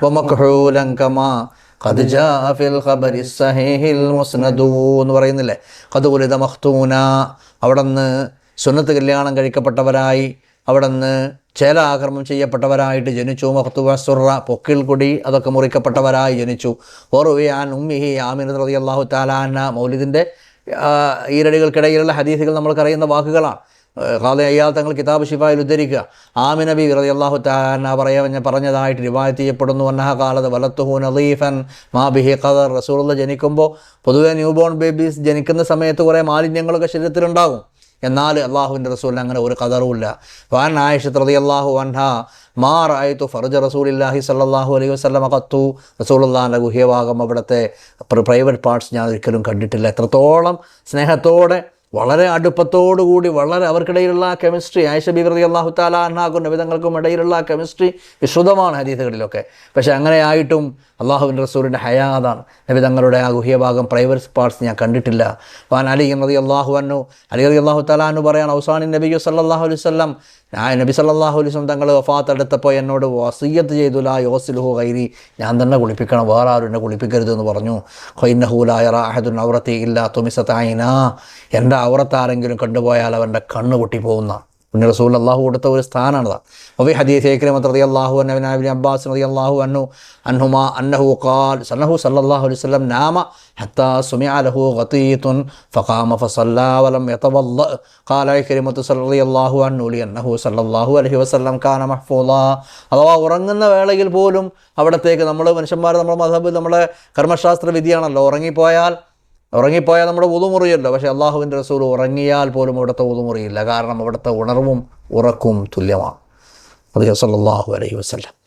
ومكحولا كما قد جاء في الخبر الصحيح മുസ്നദു എന്ന് പറയുന്നില്ലേ? ഖദ് ഉലിദ മഖ്തൂന. അവിടുന്ന് സുന്നത്ത് കല്യാണം കഴിക്കപ്പെട്ടവരായി അവിടുന്ന് ചേലാക്രമം ചെയ്യപ്പെട്ടവരായിട്ട് ജനിച്ചു. മഹത്തുവ സുറ പൊക്കിൽ കുടി അതൊക്കെ മുറിക്കപ്പെട്ടവരായി ജനിച്ചു. ഓറുവിയാൻ ഉമ്മിഹി ആമിന റതി അള്ളാഹു താലാന മൗലിദിന്റെ ഈരടികൾക്കിടയിലുള്ള ഹദീസുകൾ നമ്മൾക്കറിയുന്ന വാക്കുകളാണ്. ഖാദി തങ്ങൾ കിതാബ് ഷിഫായിൽ ഉദ്ധരിക്കുക. ആമി നബി റതി അള്ളാഹു താന പറയാൻ പറഞ്ഞതായിട്ട് റിവായത്ത് ചെയ്യപ്പെടുന്നു. അന്നഹ കാലത്ത് വലത്തുഹു നദീഫൻ മാ ബിഹി ഖദർ. റസൂലുള്ള ജനിക്കുമ്പോൾ പൊതുവെ ന്യൂ ബോൺ ബേബീസ് ജനിക്കുന്ന സമയത്ത് കുറേ മാലിന്യങ്ങളൊക്കെ ശരീരത്തിലുണ്ടാകും. എന്നാൽ അള്ളാഹുവിന്റെ റസൂലിന് അങ്ങനെ ഒരു കതറുമില്ല വാൻ ആയിഷത്ത് റതി അള്ളാഹു അൻഹ മാ റായത്തു ഫർജ റസൂലില്ലാഹി സല്ലാഹു അലൈഹി വസ്ലമ കത്തു റസൂലുള്ളാഹിന്റെ ഗുഹ്യഭാഗം അവിടുത്തെ പ്രൈവറ്റ് പാർട്സ് ഞാൻ ഒരിക്കലും കണ്ടിട്ടില്ല. എത്രത്തോളം സ്നേഹത്തോടെ വളരെ അടുപ്പത്തോടുകൂടി വളരെ അവർക്കിടയിലുള്ള കെമിസ്ട്രി ആയിഷ ബി റതി അള്ളാഹു താല അണ്ണാക്കും നബിതങ്ങൾക്കും ഇടയിലുള്ള കെമിസ്ട്രി വിശുദ്ധമാണ് ഹരീതകളിലൊക്കെ പക്ഷേ അങ്ങനെയായിട്ടും അള്ളാഹുവിന്റെ റസൂലിന്റെ ഹയാതാണ് നബി തങ്ങളുടെ ആ ഗുഹ്യഭാഗം പ്രൈവറ്റ് പാർട്സ് ഞാൻ കണ്ടിട്ടില്ല. വാൻ അലി റതി അള്ളാഹു അന്നു അലി റതി അള്ളാഹു താലാന്നു പറയാൻ ഔസാനി നബി സല്ലാഹു അലൈഹി ഞാൻ നബി സല്ലാഹു അലൈഹി സ്വലം തങ്ങൾ വഫാത്ത് എടുത്തപ്പോൾ എന്നോട് വസീയത്ത് ചെയ്തു ലാ യോസിലുഹു കൈരി ഞാൻ തന്നെ കുളിപ്പിക്കണം വേറെ ആരും എന്നെ കുളിപ്പിക്കരുത് എന്ന് പറഞ്ഞു. ഖൈനഹുലായ റാഹദുൻ ഔറത്തി ഇല്ല തുമിസത്തായിന എന്റെ ഔറത്താരെങ്കിലും കണ്ടുപോയാൽ അവന്റെ കണ്ണ് പൊട്ടിപ്പോകുന്ന പിന്നെ റസൂൽ അള്ളാഹു കൊടുത്ത ഒരു സ്ഥാനമാണത്. അപ്പോൾ ഈ ഹദീസ് ഏക്രമത്ത് റതി അള്ളാഹു അന്നബിൻ അബ്ബാസ് റതി അള്ളാഹു അന്നു അന്നുമ അന്നഹു ഖാൽ സന്നഹു സല്ലാഹു അലൈഹി സ്വലം നാമ ഹത്താ സുമി അലഹു ഖത്തീത്തുൻ ഫഖാമ ഫസല്ലാവലം യതവല്ല ഖാല ഇക്രിമത്ത് സല്ലി അള്ളാഹു അന്നുലി അന്നഹു സല്ലല്ലാഹു അലൈഹി വസല്ലം കാന മഹ്ഫൂല അഥവാ ഉറങ്ങുന്ന വേളയിൽ പോലും അവിടത്തേക്ക് നമ്മൾ മനുഷ്യന്മാർ നമ്മുടെ മതബ് നമ്മുടെ കർമ്മശാസ്ത്ര വിധിയാണല്ലോ. ഉറങ്ങിപ്പോയാൽ ഉറങ്ങിപ്പോയാൽ നമ്മുടെ ഉതുമുറിയല്ലോ പക്ഷേ അള്ളാഹുവിന്റെ റസൂൽ ഉറങ്ങിയാൽ പോലും അവിടുത്തെ ഉതുമുറിയില്ല കാരണം അവിടുത്തെ ഉണർവും ഉറക്കും തുല്യമാണ്. അത് സല്ലല്ലാഹു അലൈഹി വസല്ലം.